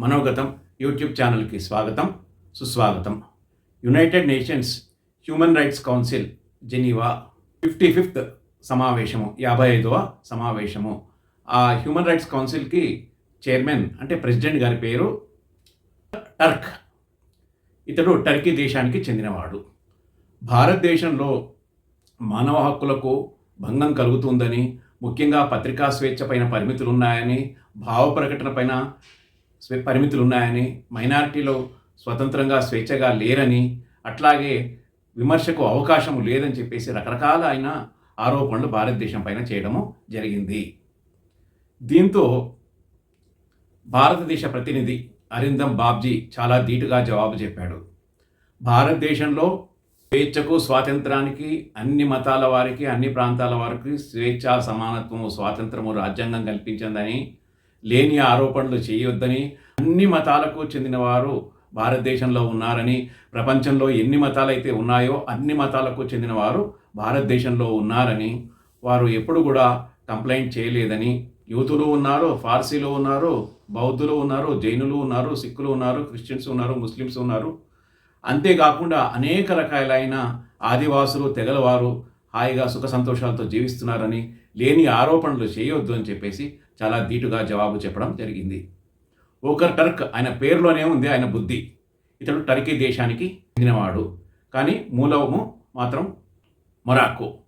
మనోగతం YouTube ఛానల్కి స్వాగతం సుస్వాగతం. United Nations Human Rights Council Geneva. Fifty fifth సమావేశము యాభై ఐదవ సమావేశము. ఆ హ్యూమన్ రైట్స్ కౌన్సిల్కి చైర్మన్ అంటే ప్రెసిడెంట్ గారి పేరు టర్క్. ఇతడు టర్కీ దేశానికి చెందినవాడు. భారతదేశంలో మానవ హక్కులకు భంగం కలుగుతుందని ముఖ్యంగా పత్రికా స్వేచ్ఛ పైన పరిమితులు ఉన్నాయని భావ ప్రకటన పైన పరిమితులు ఉన్నాయని మైనారిటీలో స్వతంత్రంగా స్వేచ్ఛగా లేరని అట్లాగే విమర్శకు అవకాశం లేదని చెప్పేసి రకరకాల అయిన ఆరోపణలు భారతదేశం పైన చేయడము జరిగింది. దీంతో భారతదేశ ప్రతినిధి అరిందం బాబ్జీ చాలా ధీటుగా జవాబు చెప్పాడు. భారతదేశంలో స్వేచ్ఛకు స్వాతంత్రానికి అన్ని మతాల వారికి అన్ని ప్రాంతాల వారికి స్వేచ్ఛ సమానత్వము స్వాతంత్రము రాజ్యాంగం కల్పించిందని లేని ఆరోపణలు చేయొద్దని అన్ని మతాలకు చెందినవారు భారతదేశంలో ఉన్నారని ప్రపంచంలో ఎన్ని మతాలు అయితే ఉన్నాయో అన్ని మతాలకు చెందినవారు భారతదేశంలో ఉన్నారని వారు ఎప్పుడు కూడా కంప్లైంట్ చేయలేదని యూతులు ఉన్నారు ఫార్సీలు ఉన్నారు బౌద్ధులు ఉన్నారు జైనులు ఉన్నారు సిక్కులు ఉన్నారు క్రిస్టియన్స్ ఉన్నారు ముస్లిమ్స్ ఉన్నారు. అంతేకాకుండా అనేక రకాలైన ఆదివాసులు తెగలవారు హాయిగా సుఖ సంతోషాలతో జీవిస్తున్నారని లేని ఆరోపణలు చేయొద్దు అని చెప్పేసి చాలా ధీటుగా జవాబు చెప్పడం జరిగింది. ఓకర్ టర్క్ ఆయన పేరులోనే ఉంది ఆయన బుద్ధి. ఇతడు టర్కీ దేశానికి చెందినవాడు. కానీ మూలము మాత్రం మొరాకో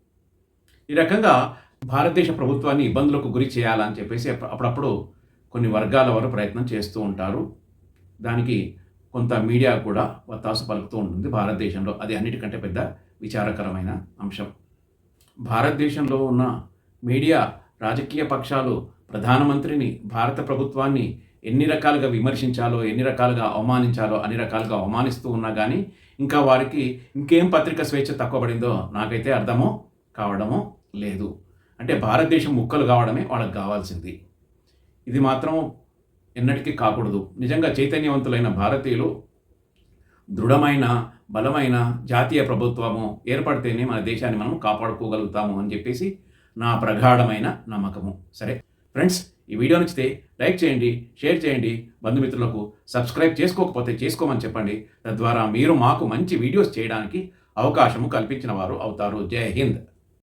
ఈ రకంగా భారతదేశ ప్రభుత్వాన్ని ఇబ్బందులకు గురి చేయాలని చెప్పేసి అప్పుడప్పుడు కొన్ని వర్గాల వారు ప్రయత్నం చేస్తూ ఉంటారు. దానికి కొంత మీడియా కూడా వత్తాసు పలుకుతూ ఉంటుంది భారతదేశంలో. అది అన్నిటికంటే పెద్ద విచారకరమైన అంశం. భారతదేశంలో ఉన్న మీడియా రాజకీయ పక్షాలు ప్రధానమంత్రిని భారత ప్రభుత్వాన్ని ఎన్ని రకాలుగా విమర్శించాలో ఎన్ని రకాలుగా అవమానించాలో అన్ని రకాలుగా అవమానిస్తూ ఉన్నా కానీ ఇంకా వారికి ఇంకేం పత్రిక స్వేచ్ఛ తక్కువ పడిందో నాకైతే అర్థమో కావడమో లేదు. అంటే భారతదేశం ముక్కలు కావడమే వాళ్ళకి కావాల్సింది. ఇది మాత్రం ఎన్నటికీ కాకూడదు. నిజంగా చైతన్యవంతులైన భారతీయులు దృఢమైన బలమైన జాతీయ ప్రభుత్వము ఏర్పడితేనే మన దేశాన్ని మనం కాపాడుకోగలుగుతాము అని చెప్పేసి నా ప్రగాఢమైన నమ్మకము. సరే ఫ్రెండ్స్ ఈ వీడియో నచ్చితే లైక్ చేయండి షేర్ చేయండి బంధుమిత్రులకు సబ్స్క్రైబ్ చేసుకోకపోతే చేసుకోమని చెప్పండి. తద్వారా మీరు మాకు మంచి వీడియోస్ చేయడానికి అవకాశము కల్పించిన వారు అవుతారు. జై హింద్.